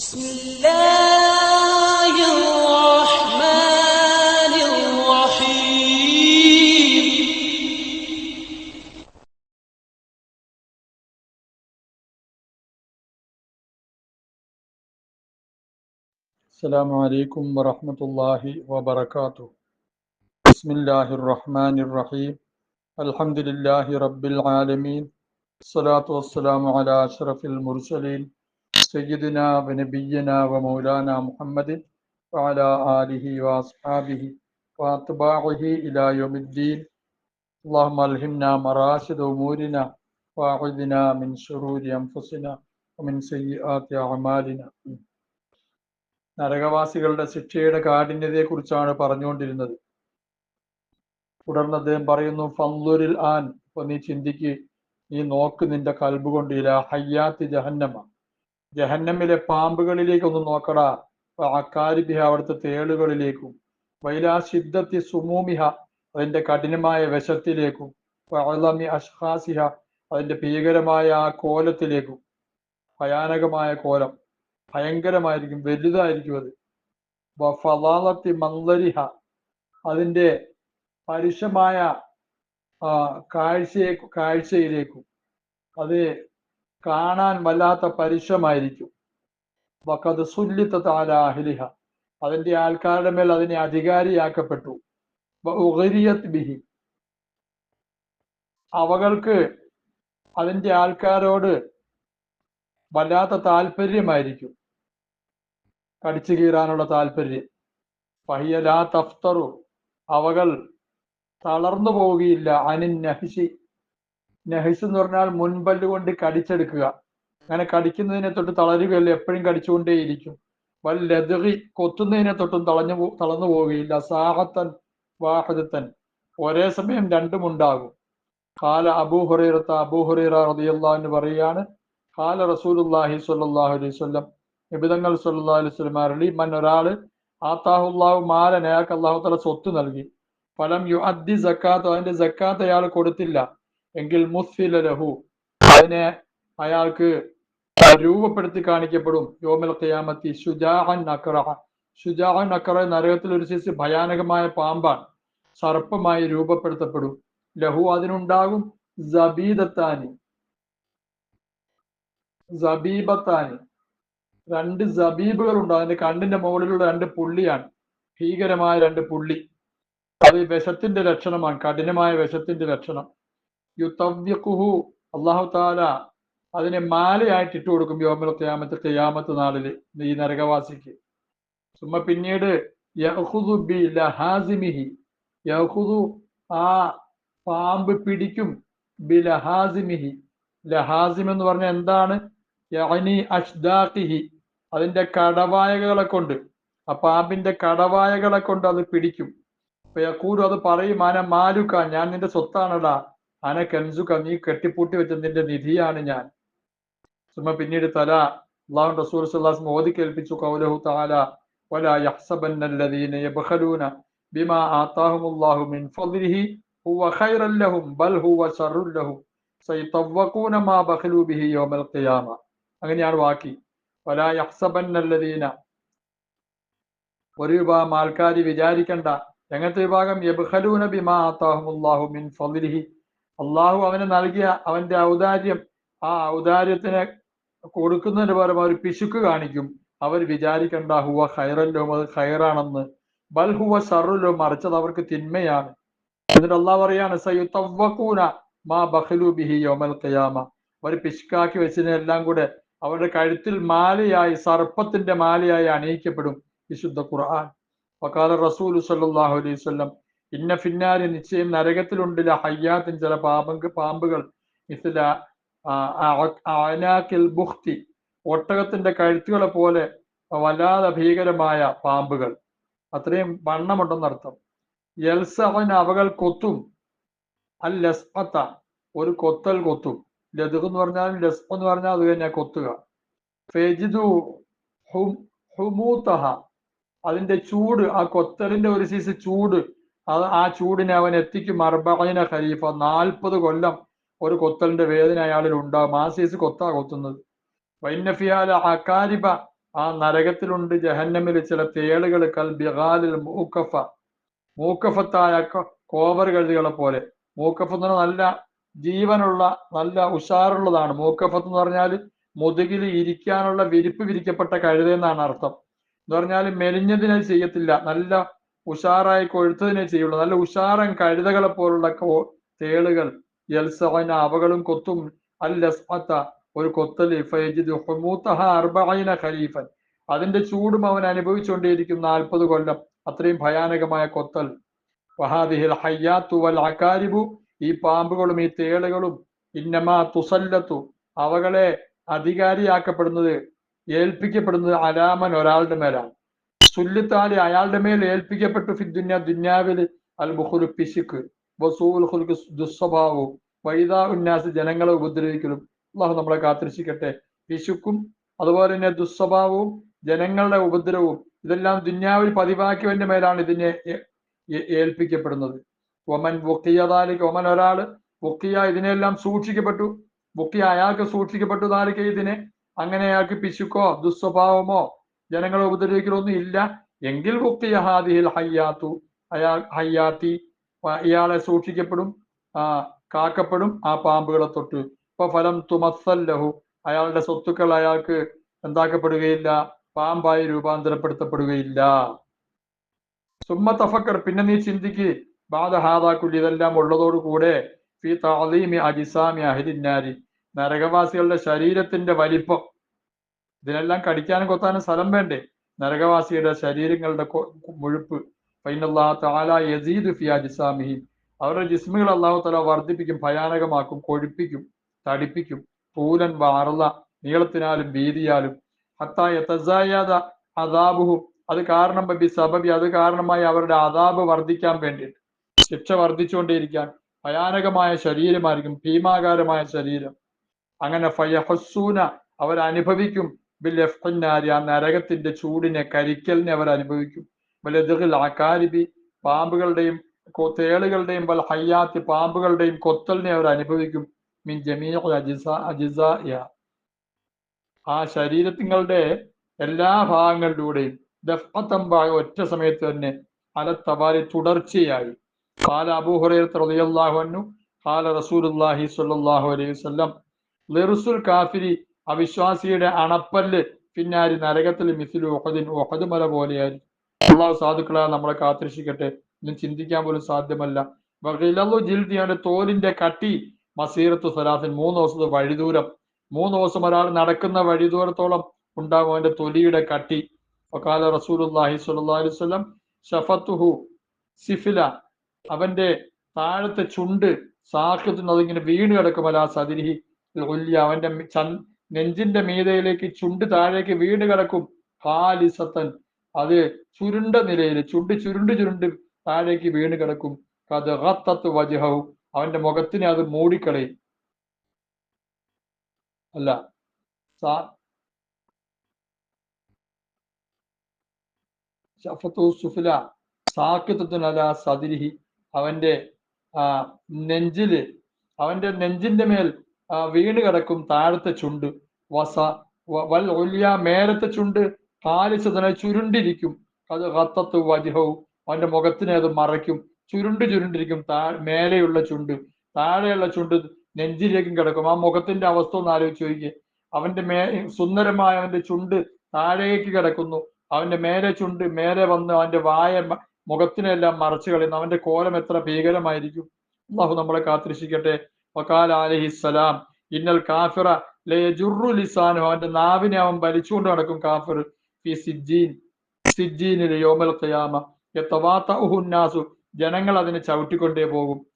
بسم الله الرحمن الرحيم. السلام عليكم ورحمة الله وبركاته. بسم الله الرحمن الرحيم. الحمد لله رب العالمين. الصلاة والسلام على أشرف المرسلين. سيدنا ونبينا ومولانا محمد وعلى آله وأصحابه وأتباعه إلى يوم الدين اللهم ألهمنا مراشد أمورنا وأعذنا من شرور أنفسنا ومن سيئات أعمالنا നരകവാസികളുടെ ശിക്ഷയുടെ കാഠിന്യതയെക്കുറിച്ചാണ് പറഞ്ഞുകൊണ്ടിരുന്നത് തുടർന്ന് അദ്ദേഹം പറയുന്നു ഫന്ലുരിൽ ആൻ ഇപ്പൊ നീ ചിന്തിക്ക് നീ നോക്ക് നിന്റെ കൽബ് കൊണ്ടില്ല ഹയ്യാത്തി ജഹന്നമ ജഹന്നമിലെ പാമ്പുകളിലേക്ക് ഒന്ന് നോക്കടാ. അക്കാരിബിഹ അവിടുത്തെ തേളുകളിലേക്കും വൈലാ സിദ്ധത്തി സുമൂമിഹ അതിന്റെ കഠിനമായ വശത്തിലേക്കും വഅളമി അഷ്ഹാസിഹ അതിന്റെ ഭീകരമായ ആ കോലത്തിലേക്കും. ഭയാനകമായ കോലം. ഭയങ്കരമായിരിക്കും വലുതായിരിക്കും അത്. ഫലാലത്തി മന്ദരിഹ അതിന്റെ പരുഷമായ കാഴ്ചയെ കാഴ്ചയിലേക്കും. അത് കാണാൻ വല്ലാത്ത പരുഷമായിരിക്കും വക്കത് സുല്ലിത്ത താലാഹിലിഹ അതിന്റെ ആൾക്കാരുടെ മേൽ അതിനെ അധികാരിയാക്കപ്പെട്ടു. ബിഹി. അവകൾക്ക് അതിന്റെ ആൾക്കാരോട് വല്ലാത്ത താല്പര്യമായിരിക്കും. കടിച്ചു കീറാനുള്ള താല്പര്യം. പഹിയലാ തഫ്തറു. അവകൾ തളർന്നു പോവുകയില്ല. അനിൻ നഹിഷി. നഹിസ് എന്ന് പറഞ്ഞാൽ മുൻപല്ല് കൊണ്ട് കടിച്ചെടുക്കുക. അങ്ങനെ കടിക്കുന്നതിനെ തൊട്ട് തളരുകയല്ല? എപ്പോഴും കടിച്ചുകൊണ്ടേയിരിക്കും. വല്ലതുകി കൊത്തുന്നതിനെ തൊട്ടും തളഞ്ഞു തളർന്നു പോവുകയില്ല. സാഹത്തൻ വാഹദത്തൻ. ഒരേ സമയം രണ്ടും ഉണ്ടാകും. കാല അബൂ ഹുറൈറത്ത അബൂ ഹുറൈറ റളിയല്ലാഹു അൻഹു പറയുകയാണ് കാല റസൂലുള്ളാഹി സ്വല്ലല്ലാഹു അലൈഹി വസല്ലം നിബിതങ്ങൾ സ്വല്ലല്ലാഹു അലൈഹി വസല്ലം അരളി മൻ ഒരാൾ ആത്താഹുല്ലാഹു മാലൻ അയാൾക്ക് അള്ളാഹു തല സ്വത്ത് നൽകി. ഫലം യു അദ്ദി സക്കാത്ത് അതിന്റെ സക്കാത്ത് അയാൾ കൊടുത്തില്ല. എങ്കിൽ മുസ്ഫില ലഹു. അതിനെ അയാൾക്ക് രൂപപ്പെടുത്തി കാണിക്കപ്പെടും. യോമൽ ഖിയാമത്തി ഷുജാഹൻ നക്കറ ഷുജാഹൻ നക്കറ നരകത്തിൽ ഒരു സൈസ് ഭയാനകമായ പാമ്പാണ്. സർപ്പമായി രൂപപ്പെടുത്തപ്പെടും. ലഹു അതിനുണ്ടാകും. ജബീദത്താനി സബീബത്താനി. രണ്ട് സബീബുകൾ ഉണ്ട് അതിന്റെ കണ്ണിന്റെ മുകളിലുള്ള രണ്ട് പുള്ളിയാണ്. ഭീകരമായ രണ്ട് പുള്ളി. അത് വിഷത്തിന്റെ ലക്ഷണമാണ്. കഠിനമായ വിഷത്തിന്റെ ലക്ഷണം. യുത്തവ്യക്കുഹു. അള്ളാഹു താല അതിനെ മാലയായിട്ട് ഇട്ട് കൊടുക്കും യോമൽ ഖിയാമത്ത് തെയ്യാമത്ത് നാളിൽ ഈ നരകവാസിക്ക്. ചുമ്മ പിന്നീട് യഹുദു യഹുദു ആ പാമ്പ് പിടിക്കും ബി ലഹാസിമിഹി ലഹാസിം എന്ന് പറഞ്ഞാൽ എന്താണ്? അതിന്റെ കടവായകളെ കൊണ്ട്. ആ പാമ്പിന്റെ കടവായകളെ കൊണ്ട് അത് പിടിക്കും. അപ്പൊ യക്കൂരു അത് പറയും ആന മാലുക്ക ഞാൻ നിന്റെ സ്വത്താണടാ. ആന കെൻസുക നീ കെട്ടിപ്പൂട്ടി വെച്ച നിന്റെ നിധിയാണ് ഞാൻ. സുമ പിന്നീട് തല അള്ളാഹു റസൂർ സുല്ലാസ് മോദി കേൾപ്പിച്ചു കൗലഹു താല വല യഹ്സബന്നല്ലദീന യബ്ഖലൂന ബിമാ ആതാഹുമുല്ലാഹു മിൻ ഫദ്ലിഹി ഹുവ ഖൈറൻ ലഹും ബൽ ഹുവ ശർറുൻ ലഹും സയതവ്വഖൂന മാ ബഖലു ബിഹി യൗമൽ ഖിയാമ. അങ്ങനെയാണ് വാക്കി. ولا يحسبن الذين ഒരു വിഭാഗം ആൾക്കാർ വിചാരിക്കണ്ട. എങ്ങനത്തെ വിഭാഗം? യബ്ഖലൂന ബിമാ മിൻ ഫദ്ലിഹി അള്ളാഹു അവന് നൽകിയ അവന്റെ ഔദാര്യം ആ ഔദാര്യത്തിന് കൊടുക്കുന്നതിന് പകരം അവർ പിശുക്ക് കാണിക്കും. അവർ വിചാരിക്കണ്ട ഹുവ ഖൈറല്ലോ അത് ഖൈറാണെന്ന്. ബൽ ഹുവ ഷറുല്ലോ മറിച്ചത് അവർക്ക് തിന്മയാണ്. എന്നിട്ട് അള്ളാഹ് പറയാണ് സയ്യുത്തവക്കൂന മാ ബഹലു ബിഹി യോമൽ കയാമ അവർ പിശുക്കാക്കി വെച്ചതിനെല്ലാം കൂടെ അവരുടെ കഴുത്തിൽ മാലയായി സർപ്പത്തിന്റെ മാലയായി അണിയിക്കപ്പെടും വിശുദ്ധ ഖുർആൻ. വക്കാല റസൂൽ സല്ലാഹു അലൈഹി ഇന്ന ഫിന്നാരി നിശ്ചയം നരകത്തിലുണ്ട് ഹയ്യാത്തിൻ ചില പാമ്പ് പാമ്പുകൾ. മിസ്ല അനാക്കിൽ ബുഹ്തി ഒട്ടകത്തിന്റെ കഴുത്തുകളെ പോലെ വല്ലാതെ ഭീകരമായ പാമ്പുകൾ. അത്രയും വണ്ണമുണ്ടെന്നർത്ഥം യൽസവൻ അവകൾ കൊത്തും. അൽ ലസ്മത്ത ഒരു കൊത്തൽ കൊത്തും. ലതുക് എന്ന് പറഞ്ഞാൽ ലസ്മ എന്ന് പറഞ്ഞാൽ അത് തന്നെ കൊത്തുക. ഹും ഹുമൂത്തഹ അതിന്റെ ചൂട് ആ കൊത്തലിന്റെ ഒരു സീസ് ചൂട് അത് ആ ചൂടിനെ അവൻ എത്തിക്കും. അർബൈന ഖലീഫ നാൽപ്പത് കൊല്ലം ഒരു കൊത്തലിന്റെ വേദന അയാളിൽ ഉണ്ടാകും ആ സീസ് കൊത്താ കൊത്തുന്നത്. വൈനഫിയാല അകാരിബ ആ നരകത്തിലുണ്ട്. ജഹന്നമിൽ ചില തേളുകൾ കൽ ബിഹാലിൽ മൂക്കഫ മൂക്കഫത്തായ കോവർ കഴുതികളെ പോലെ. മൂക്കഫ് എന്ന് പറഞ്ഞാൽ നല്ല ജീവനുള്ള നല്ല ഉഷാറുള്ളതാണ്. മൂക്കഫത്ത് എന്ന് പറഞ്ഞാൽ മുതുകിൽ ഇരിക്കാനുള്ള വിരിപ്പ് വിരിക്കപ്പെട്ട കഴുതെന്നാണ് അർത്ഥം. എന്ന് പറഞ്ഞാൽ മെലിഞ്ഞതിനെ ചെയ്യത്തില്ല. നല്ല ഉഷാറായി കൊഴുത്തതിനെ ചെയ്യുള്ളൂ. നല്ല ഉഷാറൻ കഴുതകളെ പോലുള്ള തേളുകൾ യൽസവന അവകളും കൊത്തും. അൽ ലസ്മത്ത ഒരു കൊത്തൽ അർബൈന ഖലീഫൻ. അതിന്റെ ചൂടും അവൻ അനുഭവിച്ചുകൊണ്ടേയിരിക്കും നാൽപ്പത് കൊല്ലം അത്രയും ഭയാനകമായ കൊത്തൽ. വഹാദിഹിൽ ഹയ്യാത്തു വൽ അകാരിബു ഈ പാമ്പുകളും ഈ തേളുകളും. ഇന്നമാ തുസല്ലത്തു അവകളെ അധികാരിയാക്കപ്പെടുന്നത് ഏൽപ്പിക്കപ്പെടുന്നത് അലാമൻ ഒരാളുടെ മേലാണ്. സുല്ലിത്താലി അയാളുടെ മേൽ ഏൽപ്പിക്കപ്പെട്ടു ഫിദ്ദുന്യ ദുന്യാവിൽ അൽ ബുഖുൽ പിശുക്ക്. വസൂൽ ഖുൽഖ് ദുസ്വഭാവവും വൈദാ ഉന്നാസ് ജനങ്ങളെ ഉപദ്രവിക്കലും. അള്ളാഹു നമ്മളെ കാത്തിരിച്ചിക്കട്ടെ പിശുക്കും അതുപോലെ തന്നെ ദുസ്വഭാവവും ജനങ്ങളുടെ ഉപദ്രവവും ഇതെല്ലാം ദുന്യാവിൽ പതിവാക്കിയവന്റെ മേലാണ് ഇതിനെ ഏൽപ്പിക്കപ്പെടുന്നത്. ഒമൻ ബുക്കിയതാലിക്ക് ഒമൻ ഒരാൾ ബുക്കിയ ഇതിനെല്ലാം സൂക്ഷിക്കപ്പെട്ടു. ബുക്കിയ അയാൾക്ക് സൂക്ഷിക്കപ്പെട്ടു താലിക്ക് ഇതിനെ. അങ്ങനെ അയാൾക്ക് പിശുക്കോ ദുസ്വഭാവമോ ജനങ്ങളെ ഉപദ്രവിക്കലൊന്നും ഇല്ല. എങ്കിൽ ബുക്കിയ ഹാദിഹിൽ ഹയ്യാത്തു. അയാൾ ഹയ്യാത്തി ഇയാളെ സൂക്ഷിക്കപ്പെടും ആ കാക്കപ്പെടും ആ പാമ്പുകളെ തൊട്ട്. ഇപ്പൊ ഫലം തുമസല്ലഹു അയാളുടെ സ്വത്തുക്കൾ അയാൾക്ക് എന്താക്കപ്പെടുകയില്ല പാമ്പായി രൂപാന്തരപ്പെടുത്തപ്പെടുകയില്ല. സുമ്മ തഫക്കർ പിന്നെ നീ ചിന്തിക്ക് ബാധഹാദാക്കുൽ ഇതെല്ലാം ഉള്ളതോടുകൂടെ ഫി താലീമി അജിസാമി അഹിലിന്നാരി. നരകവാസികളുടെ ശരീരത്തിന്റെ വലിപ്പം ഇതിനെല്ലാം കടിക്കാനും കൊത്താനും സ്ഥലം വേണ്ടേ? നരകവാസിയുടെ ശരീരങ്ങളുടെ മുഴുപ്പ്. ഫൈനല്ലാഹു അവരുടെ ജിസ്മുകൾ അള്ളാഹു തല വർദ്ധിപ്പിക്കും ഭയാനകമാക്കും കൊഴുപ്പിക്കും തടിപ്പിക്കും. പൂലൻ വാറല നീളത്തിനാലും വീതിയാലും. ഹത്തായ അദാബുഹും. അത് കാരണം ബി സബബി അത് കാരണമായി അവരുടെ അതാബ് വർദ്ധിക്കാൻ വേണ്ടിയിട്ട്. ശിക്ഷ വർദ്ധിച്ചുകൊണ്ടേയിരിക്കാൻ. ഭയാനകമായ ശരീരമായിരിക്കും ഭീമാകാരമായ ശരീരം. അങ്ങനെ ഫയഹസൂന അവർ നരകത്തിന്റെ ചൂടിനെ കരിക്കലിനെ അവർ അനുഭവിക്കും. വലതുകൾ ആകാരിബി പാമ്പുകളുടെയും തേളുകളുടെയും വൽ ഹയ്യാത്തി പാമ്പുകളുടെയും കൊത്തലിനെ അവർ അനുഭവിക്കും. മിൻ ജമീ അജിസ അജിസ ആ ശരീരത്തിങ്ങളുടെ എല്ലാ ഭാഗങ്ങളിലൂടെയും ദഫത്തമ്പായ ഒറ്റ സമയത്ത് തന്നെ അലത്തവാരി തുടർച്ചയായി. കാല അൻഹു കാല റസൂലുള്ളാഹി സ്വല്ലല്ലാഹു അലൈഹി വസല്ലം ലിർസുൽ കാഫിരി അവിശ്വാസിയുടെ അണപ്പല്ല് പിന്നാരി നരകത്തിൽ മിസിലു ഒഹദിൻ ഒഹദ് മല പോലെയായിരിക്കും. അള്ളാഹു സാധുക്കളെ നമ്മളെ കാത്തിരിക്കട്ടെ ഇന്നും ചിന്തിക്കാൻ പോലും സാധ്യമല്ല. വഗിലു ജിൽദി അവന്റെ തോലിന്റെ കട്ടി. മസീറത്തു സലാസിൻ മൂന്ന് ദിവസത്തെ വഴിദൂരം. മൂന്ന് ദിവസം ഒരാൾ നടക്കുന്ന വഴിദൂരത്തോളം ഉണ്ടാകും അവന്റെ തൊലിയുടെ കട്ടി. ഒക്കാല റസൂലുള്ളാഹി സ്വല്ലല്ലാഹു അലൈഹി വസല്ലം ഷഫത്തുഹു സിഫില. അവന്റെ താഴത്തെ ചുണ്ട് സാഖത്തിന് അതിങ്ങനെ വീണ് കിടക്കുമല്ല സതിരിഹി അവന്റെ നെഞ്ചിന്റെ മീതയിലേക്ക് ചുണ്ട് താഴേക്ക് വീണ് കിടക്കും. ഹാലിസത്തൻ. അത് ചുരുണ്ട നിലയിൽ ചുണ്ട് ചുരുണ്ട് ചുരുണ്ട് താഴേക്ക് വീണ് കിടക്കും. കത് റത്തത്ത് വജഹവും അവന്റെ മുഖത്തിനെ അത് മൂടിക്കളയും. അല്ല സുഫില സാക്കിത്തത്തിനല സതിരിഹി അവന്റെ ആ നെഞ്ചിൽ അവന്റെ നെഞ്ചിന്റെ മേൽ വീണ് കിടക്കും താഴത്തെ ചുണ്ട്. വസ വൽ ഉല്യ മേലത്തെ ചുണ്ട് കാലിച്ചതിനെ ചുരുണ്ടിരിക്കും. അത് ഹത്തത്ത് വജുഹവും അവന്റെ മുഖത്തിനെ അത് മറയ്ക്കും. ചുരുണ്ട് ചുരുണ്ടിരിക്കും താ മേലെയുള്ള ചുണ്ട്. താഴെയുള്ള ചുണ്ട് നെഞ്ചിലേക്കും കിടക്കും. ആ മുഖത്തിന്റെ അവസ്ഥ ഒന്ന് ആലോചിച്ച് നോക്കിയേ. അവന്റെ മേ സുന്ദരമായ അവന്റെ ചുണ്ട് താഴേക്ക് കിടക്കുന്നു. അവന്റെ മേലെ ചുണ്ട് മേലെ വന്ന് അവന്റെ വായ മുഖത്തിനെല്ലാം മറച്ചു കളയുന്നു. അവന്റെ കോലം എത്ര ഭീകരമായിരിക്കും. അള്ളാഹു നമ്മളെ കാത്തിരിക്കട്ടെ വക്കാൽ അലഹിസലാം ഇന്നൽ കാഫിറ ലയജുറു ലിസാനു അവന്റെ നാവിനെ അവൻ വലിച്ചുകൊണ്ട് നടക്കും. കാഫർ ഫി ഖിയാമ. ജനങ്ങൾ അതിനെ ചവിട്ടിക്കൊണ്ടേ പോകും.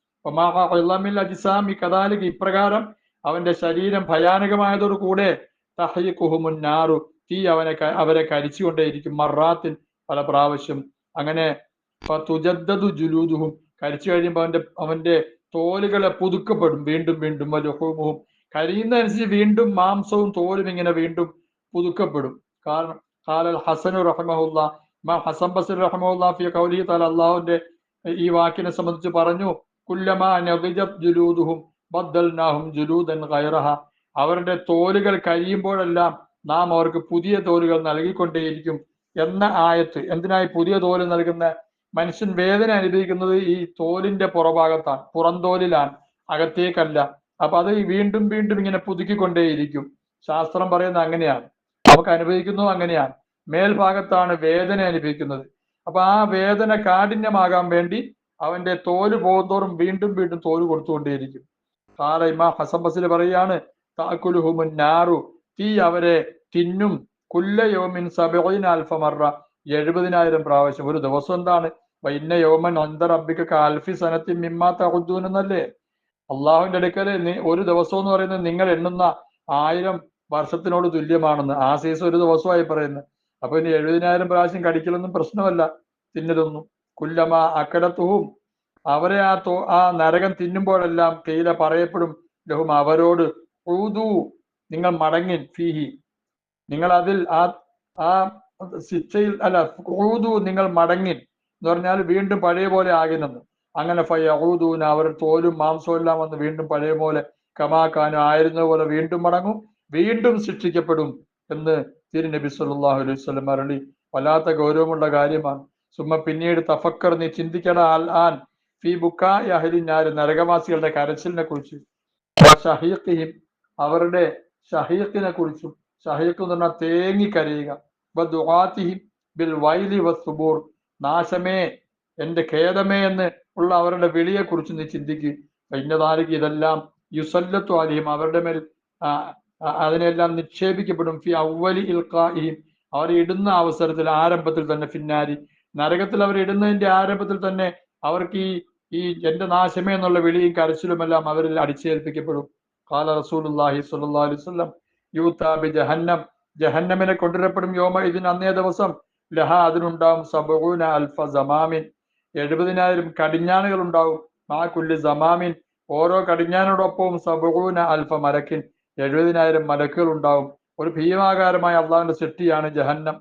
അജിസാമി കദാലിക ഇപ്രകാരം അവന്റെ ശരീരം ഭയാനകമായതോടു കൂടെ തഹയിക്കുഹുമുന്നാറു തീ അവനെ അവരെ കരിച്ചുകൊണ്ടേയിരിക്കും. മറാത്തിൻ പല പ്രാവശ്യം. അങ്ങനെ ജുലൂദുഹും കരിച്ചു കഴിയുമ്പോൾ അവന്റെ അവന്റെ തോലുകളെ പുതുക്കപ്പെടും. വീണ്ടും വീണ്ടും കരിയുന്നതനുസരിച്ച് വീണ്ടും മാംസവും തോലും ഇങ്ങനെ വീണ്ടും പുതുക്കപ്പെടും. കാരണം കാലൽ ഹസനു റഹ്മഹുല്ല ഹസൻ ബസർ റഹ്മഹുല്ല ഫിയ കൗലി താല അള്ളാഹുവിന്റെ ഈ വാക്കിനെ സംബന്ധിച്ച് പറഞ്ഞു കുല്ലമാ ബദ്ദൽനാഹും അവരുടെ തോലുകൾ കരിയുമ്പോഴെല്ലാം നാം അവർക്ക് പുതിയ തോലുകൾ നൽകിക്കൊണ്ടേയിരിക്കും എന്ന ആയത്ത്. എന്തിനായി പുതിയ തോൽ നൽകുന്ന? മനുഷ്യൻ വേദന അനുഭവിക്കുന്നത് ഈ തോലിന്റെ പുറഭാഗത്താണ് പുറന്തോലിലാണ് അകത്തേക്കല്ല. അപ്പൊ അത് വീണ്ടും വീണ്ടും ഇങ്ങനെ പുതുക്കിക്കൊണ്ടേയിരിക്കും. ശാസ്ത്രം പറയുന്നത് അങ്ങനെയാണ്. നമുക്ക് അനുഭവിക്കുന്നു അങ്ങനെയാണ്. മേൽഭാഗത്താണ് വേദന അനുഭവിക്കുന്നത്. അപ്പൊ ആ വേദന കാഠിന്യമാകാൻ വേണ്ടി അവന്റെ തോൽ പോകുന്തോറും വീണ്ടും വീണ്ടും തോൽ കൊടുത്തുകൊണ്ടേയിരിക്കും. കാല ഇമാ ഹസൻ ബസിൽ പറയാണ് താക്കുലുഹുമുൻ നാറു തീ അവരെ തിന്നും. കുല്ല യോമിൻ സബീന അൽഫമറ എഴുപതിനായിരം പ്രാവശ്യം. ഒരു ദിവസം എന്താണ്? വൈന്ന യോമൻ ഒന്ത അബിക്ക് കാൽഫി സനത്തി മിമ്മാ തഹുദ്ദൂൻ എന്നല്ലേ? അള്ളാഹുവിന്റെ അടുക്കൽ ഒരു ദിവസം എന്ന് പറയുന്നത് നിങ്ങൾ എണ്ണുന്ന ആയിരം വർഷത്തിനോട് തുല്യമാണെന്ന്. ആ സീസ് ഒരു ദിവസമായി പറയുന്നത് അപ്പൊ ഇനി എഴുപതിനായിരം പ്രാവശ്യം കടിക്കലൊന്നും പ്രശ്നമല്ല. തിന്നലൊന്നും കുല്ലമ അക്കടത്തുവും അവരെ ആ തോ ആ നരകം തിന്നുമ്പോഴെല്ലാം കെയില പറയപ്പെടും. ലഹും അവരോട് ഊതു നിങ്ങൾ മടങ്ങിൻ ഫീഹി. നിങ്ങൾ അതിൽ ആ ആ ശിക്ഷയിൽ അല്ല ഊതു നിങ്ങൾ മടങ്ങിൻ എന്ന് പറഞ്ഞാൽ വീണ്ടും പഴയ പോലെ ആകുന്നെന്ന് അങ്ങനെ ഫയൂദൂന അവർ തോലും മാംസവും എല്ലാം വന്ന് വീണ്ടും പഴയ പോലെ കമാക്കാനും ആയിരുന്ന പോലെ വീണ്ടും മടങ്ങും വീണ്ടും ശിക്ഷിക്കപ്പെടും എന്ന് തിരുനബി സല്ലല്ലാഹു അലൈഹി വസല്ലം അരളി. വല്ലാത്ത ഗൗരവമുള്ള കാര്യമാണ്. സുമ്മ പിന്നീട് തഫക്കർ നീ ചിന്തിക്കണ അൽ ആൻ ഫി ബുക്കായി അഹലിനാര് നരകവാസികളുടെ കരച്ചിലിനെ കുറിച്ച്. ഷഹീഖിയും അവരുടെ ഷഹീഖിനെ കുറിച്ചും ഷഹീഖ് എന്ന് പറഞ്ഞാൽ തേങ്ങി കരയുക. ബദ്ദുആത്തിഹിം ബിൽ വൈലി വസ്തുബൂർ നാശമേ എന്റെ ഖേദമേ എന്ന് ഉള്ള അവരുടെ വിളിയെ കുറിച്ച് നീ ചിന്തിക്കുക ഇന്നതാലിക്ക് ഇതെല്ലാം യുസല്ലത്തു അലിയും അവരുടെ മേൽ അതിനെല്ലാം നിക്ഷേപിക്കപ്പെടും. ഫി അവലി ഇൽക്കാഹിം അവർ ഇടുന്ന അവസരത്തിൽ ആരംഭത്തിൽ തന്നെ ഫിന്നാരി. നരകത്തിൽ അവർ ഇടുന്നതിന്റെ ആരംഭത്തിൽ തന്നെ അവർക്ക് ഈ ഈ എന്റെ നാശമേ എന്നുള്ള വിളിയും കരച്ചിലുമെല്ലാം അവരിൽ അടിച്ചേൽപ്പിക്കപ്പെടും. കാല റസൂലുള്ളാഹി സ്വല്ലല്ലാഹു അലൈഹി വസല്ലം യൂത്താബി ജഹന്നം. ജഹന്നമിനെ കൊണ്ടുവരപ്പെടും യോമ ഇതിന് അന്നേ ദിവസം ലഹ അതിനുണ്ടാവും സബൂന അൽഫ സമാമിൻ. എഴുപതിനായിരം കടിഞ്ഞാണുകൾ ഉണ്ടാവും മാ കുല്ലി സമാമിൻ ഓരോ കടിഞ്ഞാനോടൊപ്പവും സബൂന അൽഫ മലക്കിൻ എഴുപതിനായിരം മലക്കുകൾ ഉണ്ടാവും ഒരു ഭീമാകാരമായ അള്ളാഹിന്റെ സൃഷ്ടിയാണ് ജഹന്നം.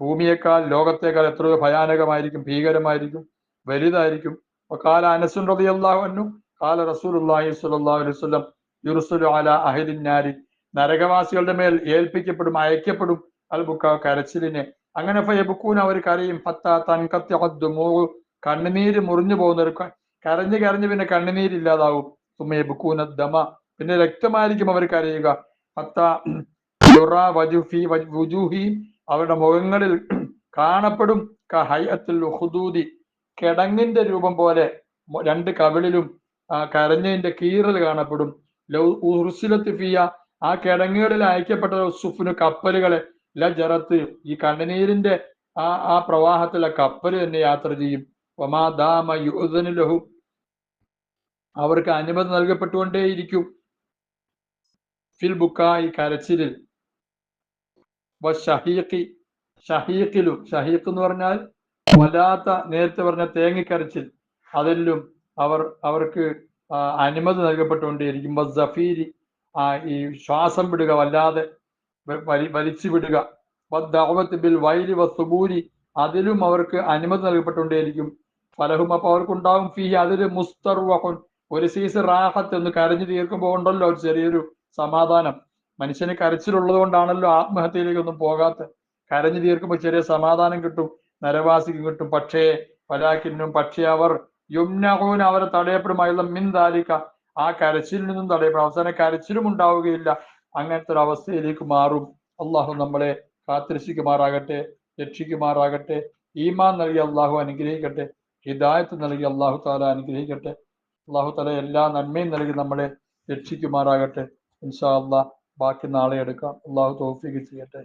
ഭൂമിയേക്കാൾ ലോകത്തേക്കാൾ എത്രയോ ഭയാനകമായിരിക്കും ഭീകരമായിരിക്കും വലുതായിരിക്കും. കാല അനസുൻ റളിയല്ലാഹു അൻഹു കാല അല അഹലിൻ നരകവാസികളുടെ മേൽ ഏൽപ്പിക്കപ്പെടും അയക്കപ്പെടും അൽ ബുക്ക കരച്ചിലിനെ. അങ്ങനെ ഫയബുക്കൂൻ അവർ കരയും ഹത്ത തൻകത്യു കണ്ണുനീര് മുറിഞ്ഞു പോകുന്ന കരഞ്ഞു കരഞ്ഞു പിന്നെ കണ്ണുനീരില്ലാതാവും സുമയബുക്കൂന ദമ. പിന്നെ രക്തമായിരിക്കും അവർ കരയുക. അത്ത യുറ വജുഫി വജ് അവരുടെ മുഖങ്ങളിൽ കാണപ്പെടും ഹൈഅത്തുൽ ഹുദൂദി. കിടങ്ങിന്റെ രൂപം പോലെ രണ്ട് കവിളിലും കരഞ്ഞതിന്റെ കീറൽ കാണപ്പെടും. ഫിയ. ആ കിടങ്ങുകളിൽ അയക്കപ്പെട്ട സുഫിന് കപ്പലുകളെ ല ജറത്ത് ഈ കണ്ണുനീരിന്റെ ആ ആ പ്രവാഹത്തിലെ കപ്പൽ തന്നെ യാത്ര ചെയ്യും. ഒമാ ദാമ യുദ്ധനു ലഹു. അവർക്ക് അനുമതി നൽകപ്പെട്ടുകൊണ്ടേയിരിക്കും. ഫിൽ ബുക്കായി കരച്ചിലിൽ. ഷഹീഖി ഷഹീഖിലും ഷഹീഖ് എന്ന് പറഞ്ഞാൽ വല്ലാത്ത നേരത്തെ പറഞ്ഞ തേങ്ങിക്കരച്ചിൽ. അതെല്ലാം അവർ അവർക്ക് അനുമതി നൽകപ്പെട്ടുകൊണ്ടേയിരിക്കും. സഫീരി ആ ഈ ശ്വാസം വിടുക വല്ലാതെ വലി വലിച്ചു വിടുക. ബിൽ വൈലി വസുബൂരി അതിലും അവർക്ക് അനുമതി നൽകപ്പെട്ടുകൊണ്ടേയിരിക്കും. ഫലഹും അപ്പൊ അവർക്കുണ്ടാകും ഫീ അതിൽ മുസ്തർവഹുൻ ഒരു സീസ് റാഹത്ത് എന്ന് കരഞ്ഞു തീർക്കുമ്പോൾ ഉണ്ടല്ലോ ഒരു ചെറിയൊരു സമാധാനം. മനുഷ്യന് കരച്ചിലുള്ളത് കൊണ്ടാണല്ലോ ആത്മഹത്യയിലേക്കൊന്നും പോകാത്ത കരഞ്ഞു തീർക്കുമ്പോൾ ചെറിയ സമാധാനം കിട്ടും നരവാസിക്ക് കിട്ടും. പക്ഷേ പലാക്കിനും പക്ഷേ അവർ യുംനഹൂൻ അവരെ തടയപ്പെടുമായുള്ള മിൻ ദാലിക. ആ കരച്ചിലിൽ നിന്നും തടയപ്പെടും. അവസാനം കരച്ചിലും ഉണ്ടാവുകയില്ല. അങ്ങനത്തെ ഒരു അവസ്ഥയിലേക്ക് മാറും. അള്ളാഹു നമ്മളെ കാത്തിരക്ഷിക്കുമാറാകട്ടെ രക്ഷിക്കുമാറാകട്ടെ. ഈമാൻ നൽകി അള്ളാഹു അനുഗ്രഹിക്കട്ടെ. ഹിദായത്ത് നൽകി അള്ളാഹു താല അനുഗ്രഹിക്കട്ടെ. അള്ളാഹു താല എല്ലാ നന്മയും നൽകി നമ്മളെ രക്ഷിക്കുമാറാകട്ടെ. ഇൻഷാ അള്ളാഹ് ബാക്കി നാളെ എടുക്കാം. അള്ളാഹു തോഫിക്ക് ചെയ്യട്ടെ.